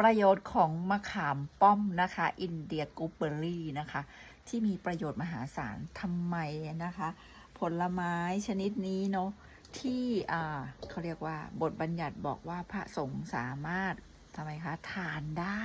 ประโยชน์ของมะขามป้อมนะคะอินเดียกูเบอรี่นะคะ ที่มีประโยชน์มหาศาลทำไมนะคะ ผลไม้ชนิดนี้เนาะที่อ่าเขาเรียกว่าบทบัญญัติบอกว่าพระสงฆ์สามารถทำไมคะทานได้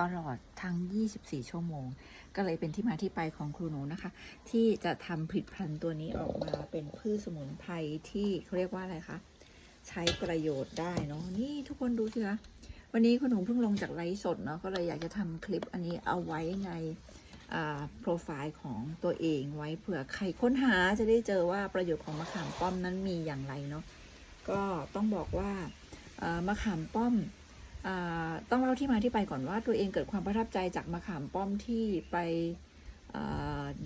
ตลอดทั้ง 24 ชั่วโมง ก็เลยเป็นที่มาที่ไปของครูหนูนะคะ ที่จะทำผลิตภัณฑ์ตัวนี้ออกมาเป็นพืชสมุนไพรที่เขาเรียกว่าอะไรคะ ใช้ประโยชน์ได้เนาะนี่ทุกคนดูสิคะ วันนี้คุณหนูเพิ่งลงจากไลฟ์สดเนาะก็เลยอยากจะทำคลิปอันนี้เอาไว้ในโปรไฟล์ของตัวเองไว้เผื่อใครค้นหาจะได้เจอว่าประโยชน์ของมะขามป้อมนั้นมีอย่างไรเนาะก็ต้องบอกว่ามะขามป้อมอต้องเล่าที่มาที่ไปก่อนว่าตัวเองเกิดความประทับใจจากมะขามป้อมที่ไป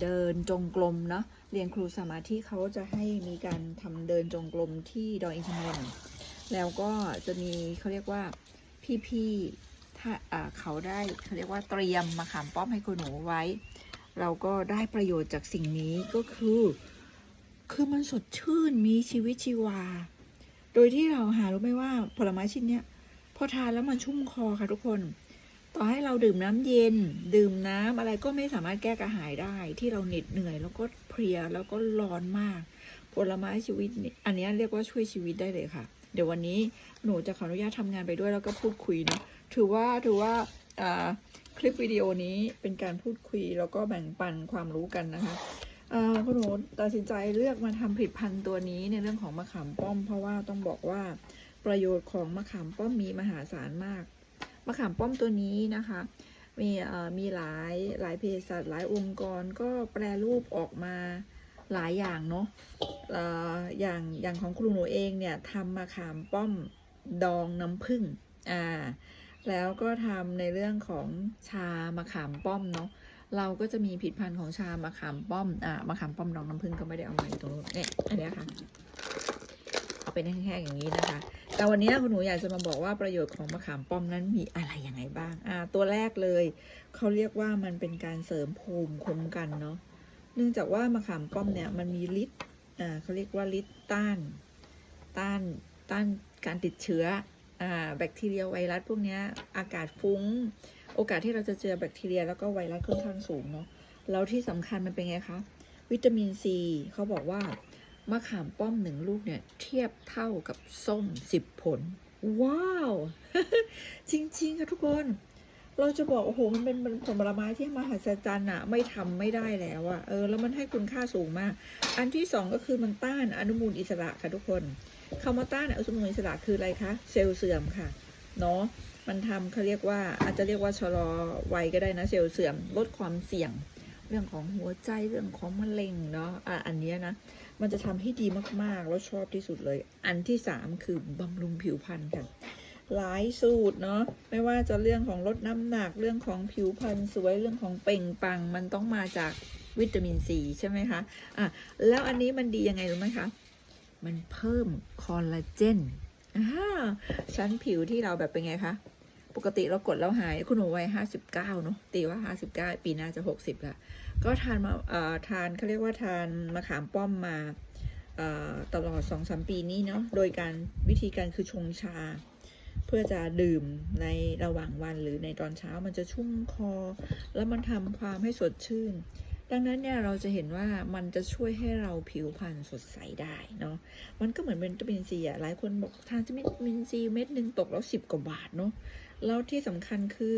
เดินจงกรมเนาะเรียนครูสมาธิเขาจะให้มีการทำเดินจงกรมที่ดอยอินทนนท์แล้วก็จะมีเขาเรียกว่า พี่ๆถ้าเขาได้เขาเรียกว่าเตรียมมะขามป้อมให้คุณหนูไว้ เราก็ได้ประโยชน์จากสิ่งนี้ก็คือ คือมันสดชื่นมีชีวิตชีวา โดยที่เราหารู้ไหมว่าผลไม้ชิ้นเนี้ยพอทานแล้วมันชุ่มคอค่ะทุกคน ต่อให้เราดื่มน้ำเย็น ดื่มน้ำอะไรก็ไม่สามารถแก้กระหายได้ ที่เราเหน็ดเหนื่อยแล้วก็เพลียแล้วก็ร้อนมาก ผลไม้ชีวิตอันนี้เรียกว่าช่วยชีวิตได้เลยค่ะ เดี๋ยววันนี้หนูจะขออนุญาตทำงานไปด้วยแล้วก็พูดคุยเนาะถือว่าถือว่าคลิปวิดีโอนี้เป็นการพูดคุยแล้วก็แบ่งปันความรู้กันนะคะคุณหนูตัดสินใจเลือกมาทำผลิตภัณฑ์ตัวนี้ในเรื่องของมะขามป้อม เพราะว่าต้องบอกว่าประโยชน์ของมะขามป้อมมีมหาศาลมาก มะขามป้อมตัวนี้นะคะ มีมีหลายหลายเภสัชหลายองค์กรก็แปรรูปออกมา หลายอย่างเนาะออย่างอย่างของครูหนูเองเนี่ยทำมะขามป้อมดองน้ำผึ้งอ่าแล้วก็ทำในเรื่องของชามะขามป้อมเนาะเราก็จะมีผลิตภัณฑ์ของชามะขามป้อมอ่ามะขามป้อมดองน้ำผึ้งก็ไม่ได้เอามาตรงนู้เนี่ยอันนี้ค่ะเอาเป็นแห้งๆอย่างนี้นะคะ แต่วันนี้คุณหนูอยากจะมาบอกว่าประโยชน์ของมะขามป้อมนั้นมีอะไรยังไงบ้างอ่าตัวแรกเลยเขาเรียกว่ามันเป็นการเสริมภูมิคุ้มกันเนาะ เนื่องจากว่ามะขามป้อมเนี่ยมันมีฤทธิ์อ่าเขาเรียกว่าฤทธิ์ต้าน ต้านต้านการติดเชื้ออ่าแบคทีเรียไวรัสพวกนี้อากาศฟุ้ง โอกาสที่เราจะเจอแบคทีเรียแล้วก็ไวรัสค่อนข้างสูงเนาะแล้วที่สำคัญมันเป็นไงคะ วิตามินซีเขาบอกว่ามะขามป้อมหนึ่งลูกเนี่ยเทียบเท่ากับส้มสิบผล ว้าว จริง ๆ ค่ะทุกคน เราจะบอกโอ้โหมันเป็นผลไม้ที่มหัศจรรย์อะไม่ทำไม่ได้แล้วอะเออแล้วมันให้คุณค่าสูงมาก อันที่สองก็คือมันต้านอนุมูลอิสระค่ะทุกคนคำว่าต้านอนุมูลอิสระคืออะไรคะเซลล์เสื่อมค่ะเนาะมันทำเขาเรียกว่าอาจจะเรียกว่าชะลอวัยก็ได้นะเซลล์เสื่อมลดความเสี่ยง เรื่องของหัวใจเรื่องของมะเร็งเนาะอะอันนี้นะมันจะทำให้ดีมากๆแล้วชอบที่สุดเลย อันที่สามคือบำรุงผิวพรรณค่ะ หลายสูตรเนาะไม่ว่าจะเรื่องของลดน้ำหนักเรื่องของผิวพรรณสวยเรื่องของเป่งปัง มันต้องมาจากวิตามินซีใช่ไหมคะอะแล้วอันนี้มันดียังไงรู้ไหมคะมันเพิ่มคอลลาเจนอ่าชั้นผิวที่เราแบบเป็นไงคะปกติเรากดแล้วหายคุณหนูวัยห้าสิบเก้าเนาะตีว่าห้าสิบเก้าปีหน้าจะหกสิบละก็ทานมาเอ่อทานเขาเรียกว่าทานมะขามป้อมมาเอ่อตลอดสองสามปีนี้เนาะโดยการวิธีการคือชงชา เพื่อจะดื่มในระหว่างวันหรือในตอนเช้ามันจะชุ่มคอ แล้วมันทำความให้สดชื่น ดังนั้นเนี่ยเราจะเห็นว่ามันจะช่วยให้เราผิวพรรณสดใสได้เนาะมันก็เหมือนเป็นวิตามินซีอะหลายคนบอกทานวิตามินซีเม็ดหนึ่งตกแล้วสิบกว่าบาทเนาะแล้วที่สำคัญคือ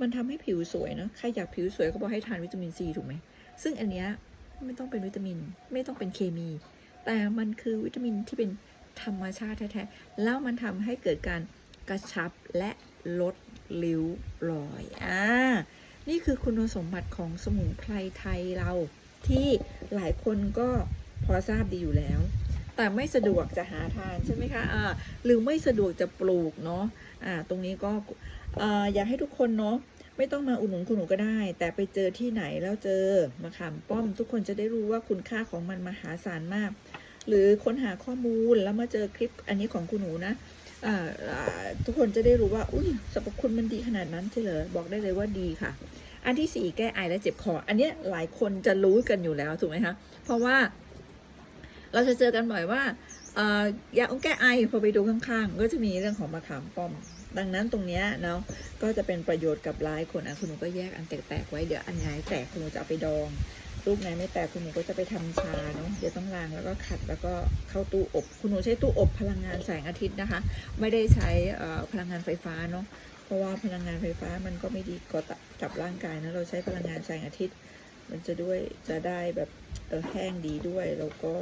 มันทำให้ผิวสวยเนาะใครอยากผิวสวยก็บอกให้ทานวิตามินซีถูกไหมซึ่งอันเนี้ยไม่ต้องเป็นวิตามิน ไม่ต้องเป็นเคมี แต่มันคือวิตามินที่เป็นธรรมชาติแท้ๆแล้วมันทำให้เกิดการ กระชับและลดริ้วรอย อ่า นี่คือคุณสมบัติของสมุนไพรไทยเราที่หลายคนก็พอทราบดีอยู่แล้ว แต่ไม่สะดวกจะหาทานใช่ไหมคะ อ่า หรือไม่สะดวกจะปลูกเนาะ อ่า ตรงนี้ก็ อ่า อยากให้ทุกคนเนาะไม่ต้องมาอุดหนุนคุณหนูก็ได้ แต่ไปเจอที่ไหนแล้วเจอมะขามป้อม ทุกคนจะได้รู้ว่าคุณค่าของมันมหาศาลมาก หรือค้นหาข้อมูลแล้วมาเจอคลิปอันนี้ของคุณหนูนะ ทุกคนจะได้รู้ว่าอุ้ยสรรพคุณมันดีขนาดนั้นใช่เหรอบอกได้เลยว่าดีค่ะ อันที่สี่แก้ไอและเจ็บคอ อันเนี้ยหลายคนจะรู้กันอยู่แล้วถูกไหมคะเพราะว่า เราจะเจอกันบ่อยว่ายาแก้ไอพอไปดูข้างๆ ก็จะมีเรื่องของมะขามป้อม ดังนั้นตรงเนี้ยเนาะก็จะเป็นประโยชน์กับหลายคนอะคุณหนูก็แยกอันแตกๆไว้เดี๋ยวอันไหนแตกคุณหนูจะเอาไปดอง ลูกไหนไม่แตกคุณหนูก็จะไปทำชาเนาะเดี๋ยวต้องล้างแล้วก็ขัดแล้วก็เข้าตู้อบ คุณหนูใช้ตู้อบพลังงานแสงอาทิตย์นะคะ ไม่ได้ใช้พลังงานไฟฟ้าเนาะเพราะว่าพลังงานไฟฟ้ามันก็ไม่ดีกับกับร่างกายนะเราใช้พลังงานแสงอาทิตย์ มันจะด้วยจะได้แบบแห้งดีด้วยแล้วก็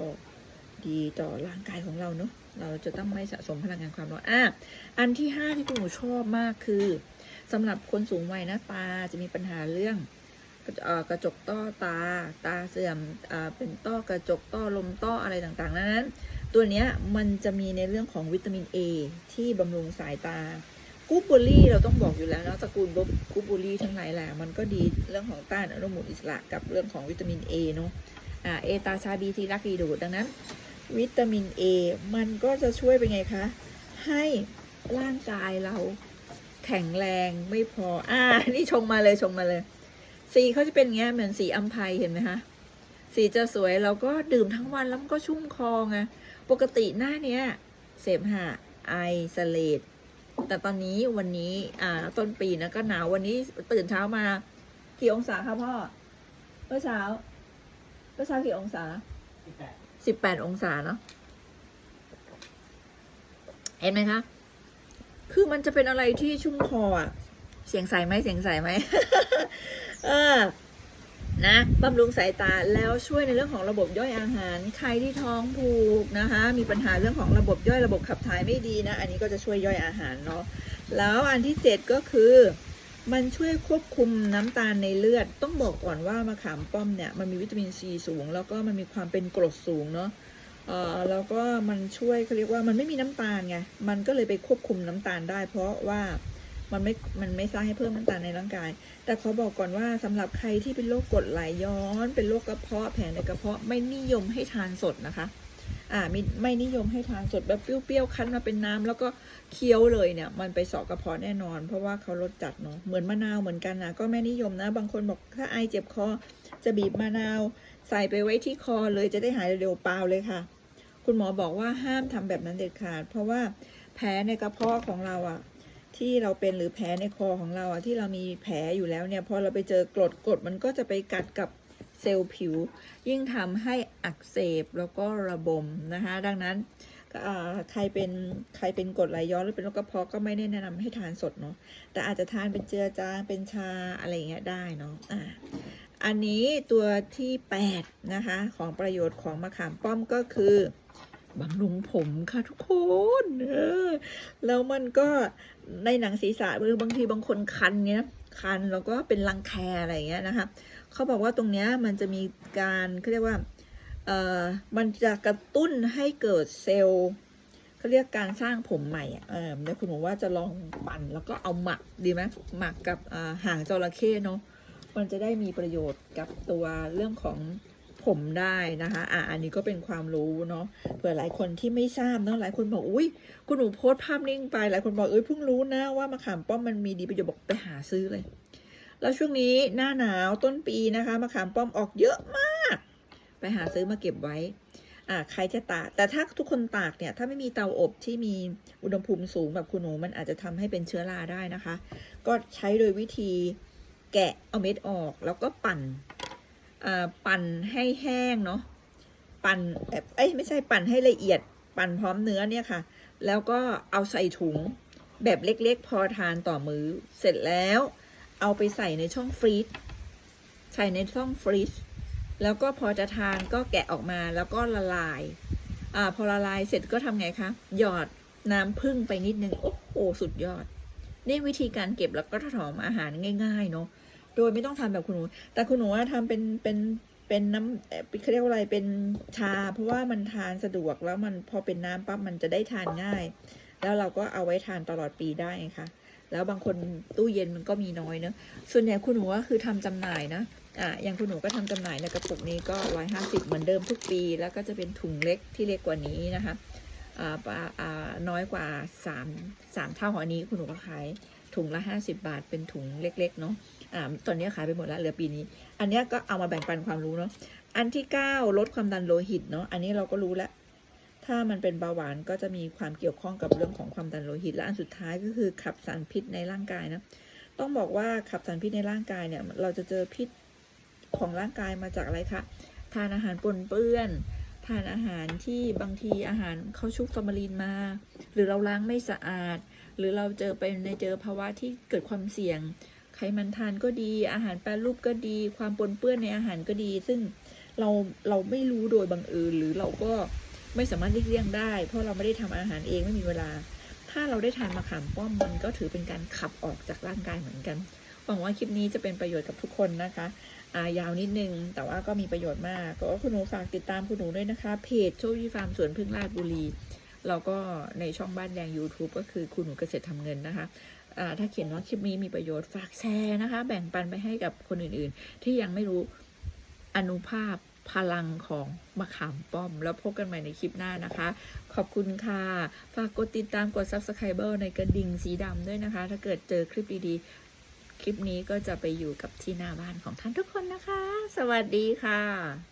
ดีต่อร่างกายของเราเนาะเราจะต้องไม่สะสมพลังงานความร้อนอะอันที่ห้าที่คุณหนูชอบมากคือสำหรับคนสูงวัยนะตาจะมีปัญหาเรื่อง กระจกต้อตา ตาเสื่อมเป็นต้อกระจกต้อลมต้ออะไรต่างๆ นั้น ตัวเนี้ยมันจะมีในเรื่องของวิตามิน A ที่บำรุงสายตากูเบอรี่เราต้องบอกอยู่แล้วนะตระกูลบกูเบอรี่ทั้งหลายแหละมันก็ดีเรื่องของต้านอนุมูลอิสระกับเรื่องของวิตามิน A เนาะอ่าเอตาชาบีทีรักดีดูดดังนั้น วิตามิน A มันก็จะช่วยเป็นไงคะ ให้ร่างกายเราแข็งแรงไม่พอ อ่า นี่ชงมาเลยชงมาเลย สีเขาจะเป็นเงี้ยเหมือนสีอัมไพเห็นไหมคะสีจะสวยเราก็ดื่มทั้งวันแล้วมันก็ชุ่มคอไงปกติหน้าเนี้ย เสมหะไอสเลดแต่ตอนนี้วันนี้อ่าต้นปีนะก็หนาววันนี้ตื่นเช้ามากี่องศาคะพ่อเมื่อเช้าเมื่อเช้ากี่องศาสิบแปดองศาเนาะเห็นไหมคะ คือมันจะเป็นอะไรที่ชุ่มคออะเสียงใสไหมเสียงใสไหม เออนะบำรุงสายตาแล้วช่วยในเรื่องของระบบย่อยอาหาร ใครที่ท้องผูกนะคะ มีปัญหาเรื่องของระบบย่อยระบบขับถ่ายไม่ดีนะ อันนี้ก็จะช่วยย่อยอาหารเนาะแล้วอันที่เจ็ดก็คือ มันช่วยควบคุมน้ำตาลในเลือด ต้องบอกก่อนว่ามะขามป้อมเนี่ยมันมีวิตามินซีสูง แล้วก็มันมีความเป็นกรดสูงเนาะเอ่อแล้วก็มันช่วยเขาเรียกว่ามันไม่มีน้ำตาลไงมันก็เลยไปควบคุมน้ำตาลได้ เพราะว่า มันไม่ มันไม่สร้างให้เพิ่มน้ำตาลในร่างกาย แต่ขอบอกก่อนว่าสำหรับใครที่เป็นโรคกรดไหลย้อน เป็นโรคกระเพาะแผลในกระเพาะไม่นิยมให้ทานสดนะคะ อ่าไม่ไม่นิยมให้ทานสดแบบเปรี้ยวๆคั้นมาเป็นน้ำแล้วก็เคี้ยวเลยเนี่ย มันไปเสาะกระเพาะแน่นอน เพราะว่าเขารสจัดเนาะเหมือนมะนาวเหมือนกันนะก็ไม่นิยมนะ บางคนบอกถ้าไอเจ็บคอจะบีบมะนาวใส่ไปไว้ที่คอเลยจะได้หายเร็วๆเปล่าเลยค่ะ คุณหมอบอกว่าห้ามทำแบบนั้นเด็ดขาด เพราะว่าแผลในกระเพาะของเราอะ ที่เราเป็นหรือแผลในคอของเราอะที่เรามีแผลอยู่แล้วเนี่ยพอเราไปเจอกรดกรดมันก็จะไปกัดกับเซลล์ผิว ยิ่งทำให้อักเสบแล้วก็ระบมนะคะดังนั้นใครเป็นใครเป็นกรดไหลย้อนหรือเป็นโรคกระเพาะก็ไม่ได้แนะนำให้ทานสดเนาะแต่อาจจะทานเป็นเจือจางเป็นชาอะไรอย่างเงี้ยได้เนาะอ่าอันนี้ตัวที่ 8 นะคะ ของประโยชน์ของมะขามป้อมก็คือ บำรุงผมค่ะทุกคนเออแล้วมันก็ในหนังศีรษะหรือบางทีบางคนคันเนี้ยคันแล้วก็เป็นรังแคอะไรเงี้ยนะคะเขาบอกว่าตรงเนี้ยมันจะมีการเขาเรียกว่าเอ่อมันจะกระตุ้นให้เกิดเซลล์เขาเรียกการสร้างผมใหม่อะเออเดี๋ยวคุณหนูว่าจะลองปั่นแล้วก็เอาหมักดีไหมหมักกับอ่าหางจระเข้เนาะมันจะได้มีประโยชน์กับตัวเรื่องของ ผมได้นะคะอะอันนี้ก็เป็นความรู้เนาะเผื่อหลายคนที่ไม่ทราบเนาะหลายคนบอกอุ้ยคุณหนูโพสภาพนิ่งไปหลายคนบอกเอ้ยเพิ่งรู้นะว่ามะขามป้อมมันมีดีประโยชน์บอกไปหาซื้อเลย แล้วช่วงนี้หน้าหนาวต้นปีนะคะมะขามป้อมออกเยอะมาก ไปหาซื้อมาเก็บไว้อ่าใครจะตากแต่ถ้าทุกคนตากเนี่ยถ้าไม่มีเตาอบที่มีอุณหภูมิสูงแบบคุณหนูมันอาจจะทำให้เป็นเชื้อราได้นะคะ ก็ใช้โดยวิธีแกะเอาเม็ดออกแล้วก็ปั่น ปั่นให้แห้งเนาะปั่นเอ่อเอ้ยไม่ใช่ปั่นให้ละเอียด ปั่นพร้อมเนื้อเนี่ยค่ะ แล้วก็เอาใส่ถุงแบบเล็กๆ พอทานต่อมือเสร็จแล้วเอาไปใส่ในช่องฟรีซใส่ในช่องฟรีซแล้วก็พอจะทานก็แกะออกมาแล้วก็ละลาย อ่าพอละลายเสร็จก็ทำไงคะ หยอดน้ำผึ้งไปนิดนึง โอ้โหสุดยอด นี่วิธีการเก็บแล้วก็ถนอมอาหารง่าย ๆ เนาะ ดยไม่ต้องทำแบบคุณหนู แต่คุณหนูว่าทำเป็นเป็นเป็นน้ำเขาเรียกว่าอะไรเป็นชา เพราะว่ามันทานสะดวกแล้วมันพอเป็นน้ำปั๊บมันจะได้ทานง่าย แล้วเราก็เอาไว้ทานตลอดปีได้ไงคะแล้วบางคนตู้เย็นมันก็มีน้อยเนอะส่วนใหญ่คุณหนูก็คือทำจำหน่ายนะอ่าอย่างคุณหนูก็ทำจำหน่ายในกระปุกนี้ก็ร้อยห้าสิบเหมือนเดิมทุกปี แล้วก็จะเป็นถุงเล็กที่เล็กกว่านี้นะคะ น้อยกว่าสามสามเท่าของอันนี้คุณหนูก็ขายถุงละห้าสิบาท เป็นถุงเล็ก ๆ เนาะอ่าตอนนี้ขายไปหมดแล้วเหลือปีนี้ อันเนี้ยก็เอามาแบ่งปันความรู้เนาะอันที่เก้าลดความดันโลหิตเนาะอันนี้เราก็รู้แล้ว ถ้ามันเป็นเบาหวานก็จะมีความเกี่ยวข้องกับเรื่องของความดันโลหิต และอันสุดท้ายก็คือขับสารพิษในร่างกายนะต้องบอกว่าขับสารพิษในร่างกายเนี่ยเราจะเจอพิษของร่างกายมาจากอะไรคะทานอาหารปนเปื้อน ทานอาหารที่บางทีอาหารเขาชุบฟอร์มาลีนมา หรือเราล้างไม่สะอาด หรือเราเจอเป็นในเจอภาวะที่เกิดความเสี่ยง ไขมันทานก็ดี อาหารแปรรูปก็ดี ความปนเปื้อนในอาหารก็ดี ซึ่งเราเราไม่รู้โดยบังเอิญหรือเราก็ไม่สามารถเลี่ยงได้ เพราะเราไม่ได้ทำอาหารเองไม่มีเวลา ถ้าเราได้ทานมะขามป้อมมันก็ถือเป็นการขับออกจากร่างกายเหมือนกันหวังว่าคลิปนี้จะเป็นประโยชน์กับทุกคนนะคะายาวนิดนึง แต่ว่าก็มีประโยชน์มาก ก็คุณหนูฝากติดตามคุณหนูด้วยนะคะ เพจโชคดีฟาร์มสวนพึ่งราชบุรี แล้วก็ในช่องบ้านแดง YouTube ก็คือคุณหนูเกษตรทำเงินนะคะถ้าเขียนว่าคลิปนี้มีประโยชน์ฝากแชร์นะคะ แบ่งปันไปให้กับคนอื่นๆ ที่ยังไม่รู้อนุภาพพลังของมะขามป้อม แล้วพบกันใหม่ในคลิปหน้านะคะ ขอบคุณค่ะ ฝากกดติดตามกด Subscriber ในกระดิ่งสีดำด้วยนะคะ ถ้าเกิดเจอคลิปดีๆ คลิปนี้ก็จะไปอยู่กับที่หน้าบ้านของท่านทุกคนนะคะ สวัสดีค่ะ